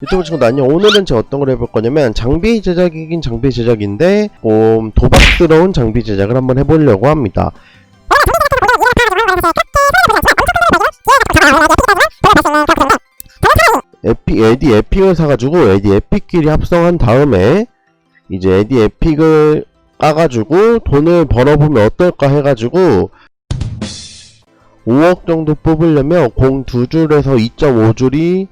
유튜브 친구들 안녕 오늘은 제가 어떤 걸 해볼 거냐면 장비 제작이긴 장비 제작인데 좀 도박스러운 장비 제작을 한번 해보려고 합니다. 에피, 에디 에픽을 사가지고 에디 에픽끼리 합성한 다음에 이제 에디 에픽을 까가지고 돈을 벌어보면 어떨까 해가지고 5억 정도 뽑으려면 공두 줄에서 2.5줄이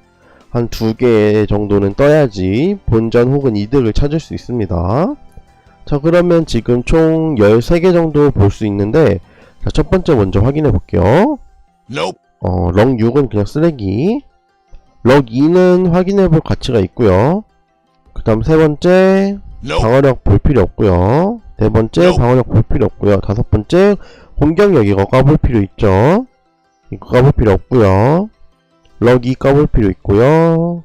한 두 개 정도는 떠야지 본전 혹은 이득을 찾을 수 있습니다. 자 그러면 지금 총 13개 정도 볼 수 있는데 자, 첫 번째 먼저 확인해 볼게요. 어, 럭 6은 그냥 쓰레기. 럭 2는 확인해 볼 가치가 있고요. 그 다음 세 번째. 방어력 볼 필요 없고요. 네 번째. 방어력 볼 필요 없고요. 다섯 번째, 공격력 이거 까볼 필요 있죠. 이거 까볼 필요 없고요. 럭2 까볼 필요 있고요.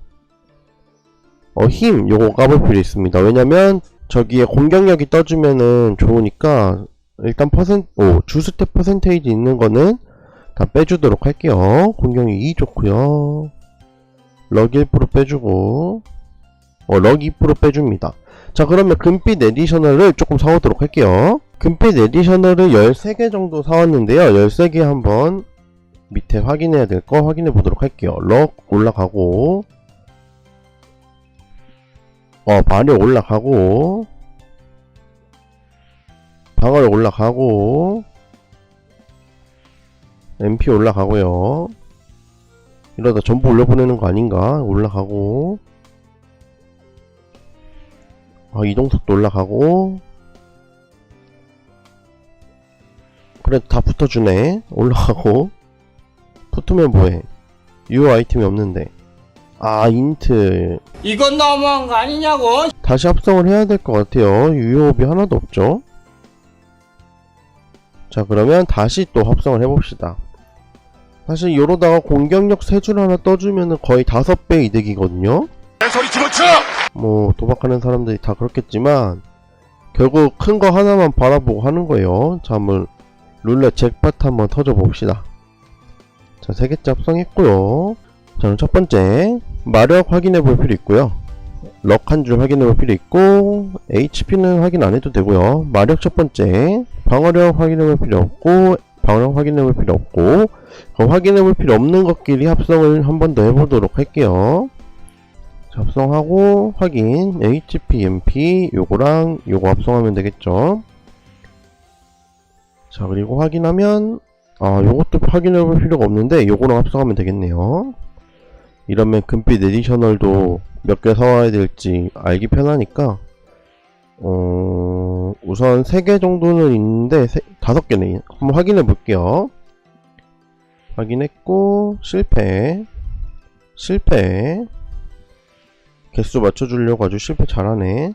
어, 힘, 요거 까볼 필요 있습니다. 왜냐면, 저기에 공격력이 떠주면은 좋으니까, 일단 퍼센, 오, 주스텝 퍼센테이지 있는 거는 다 빼주도록 할게요. 공격력 2 좋고요. 럭 1% 빼주고, 어, 럭 2% 빼줍니다. 자, 그러면 금빛 에디셔널을 조금 사오도록 할게요. 금빛 에디셔널을 13개 정도 사왔는데요. 13개 한번 밑에 확인해야 될 거 확인해 보도록 할게요. 럭 올라가고, 어, 마력 올라가고, 방어력 올라가고, MP 올라가고요. 이러다 전부 올려보내는 거 아닌가? 올라가고, 아, 이동속도 올라가고. 그래, 다 붙어주네. 올라가고. 붙으면 뭐해? 유효 아이템이 없는데. 아, 인트. 이건 너무한 거 아니냐고? 다시 합성을 해야 될 것 같아요. 유효업이 하나도 없죠. 자, 그러면 다시 또 합성을 해봅시다. 사실 이러다가 공격력 3줄 하나 떠주면은 거의 5배 이득이거든요. 소리 집어쳐! 뭐 도박하는 사람들이 다 그렇겠지만 결국 큰 거 하나만 바라보고 하는 거예요. 자 한번 룰렛 잭팟 한번 터져 봅시다. 자 세 개째 합성했고요. 자 그럼 첫 번째 마력 확인해 볼 필요 있고요. 럭 한 줄 확인해 볼 필요 있고 HP는 확인 안 해도 되고요. 마력 첫 번째 방어력 확인해 볼 필요 없고 방어력 확인해 볼 필요 없고 그 확인해 볼 필요 없는 것끼리 합성을 한 번 더 해보도록 할게요. 합성하고 확인 HPMP 요거랑 요거 합성하면 되겠죠 자 그리고 확인하면 아 요것도 확인해 볼 필요가 없는데 요거랑 합성하면 되겠네요. 이러면 금빛 에디셔널도 몇 개 사와야 될지 알기 편하니까 어 우선 3개 정도는 있는데 5개네. 한번 확인해 볼게요. 확인했고 실패. 실패. 개수 맞춰주려고 아주 실패 잘하네.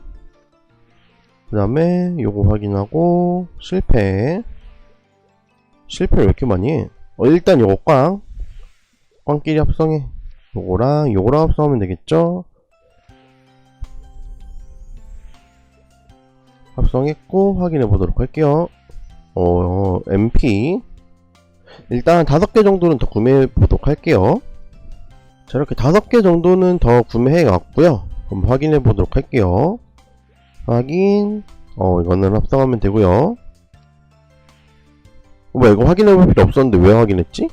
그 다음에 요거 확인하고 실패. 실패 왜 이렇게 많이 해? 어, 일단 요거 꽝. 꽝끼리 합성해. 요거랑 요거랑 합성하면 되겠죠? 합성했고 확인해 보도록 할게요. 어, MP. 일단 다섯 개 정도는 더 구매해 보도록 할게요. 자 이렇게 다섯 개 정도는 더 구매해 왔고요 한번 확인해 보도록 할게요 확인 어 이거는 합성하면 되고요 뭐 이거 확인해 볼 필요 없었는데 왜 확인했지?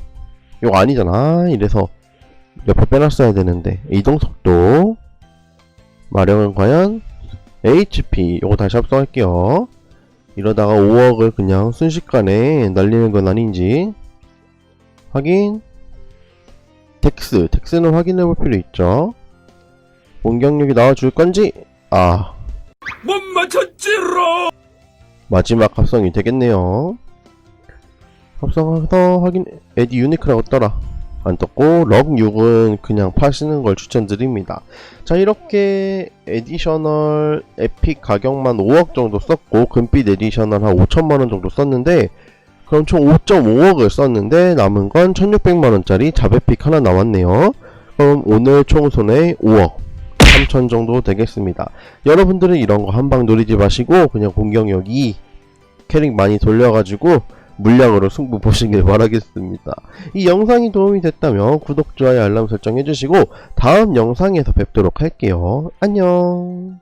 이거 아니잖아. 이래서 옆에 빼놨어야 되는데. 이동속도. 마력은 과연 HP 이거 다시 합성할게요. 이러다가 5억을 그냥 순식간에 날리는 건 아닌지. 확인. 텍스, 텍스는 확인해 볼 필요 있죠. 공격력이 나와줄 건지, 아, 못 맞췄지로! 마지막 합성이 되겠네요. 합성해서 확인, 에디 유니크라고 떠라. 안 떴고, 럭 6은 그냥 파시는 걸 추천드립니다. 자, 이렇게 에디셔널 에픽 가격만 5억 정도 썼고, 금빛 에디셔널 한 5천만원 정도 썼는데, 그럼 총 5.5억을 썼는데 남은 건 1600만원짜리 자배픽 하나 남았네요. 그럼 오늘 총 손해 5억 3천 정도 되겠습니다. 여러분들은 이런 거 한방 노리지 마시고 그냥 공격력 2 캐릭 많이 돌려가지고 물량으로 승부 보시길 바라겠습니다. 이 영상이 도움이 됐다면 구독, 좋아요, 알람 설정 해주시고 다음 영상에서 뵙도록 할게요. 안녕.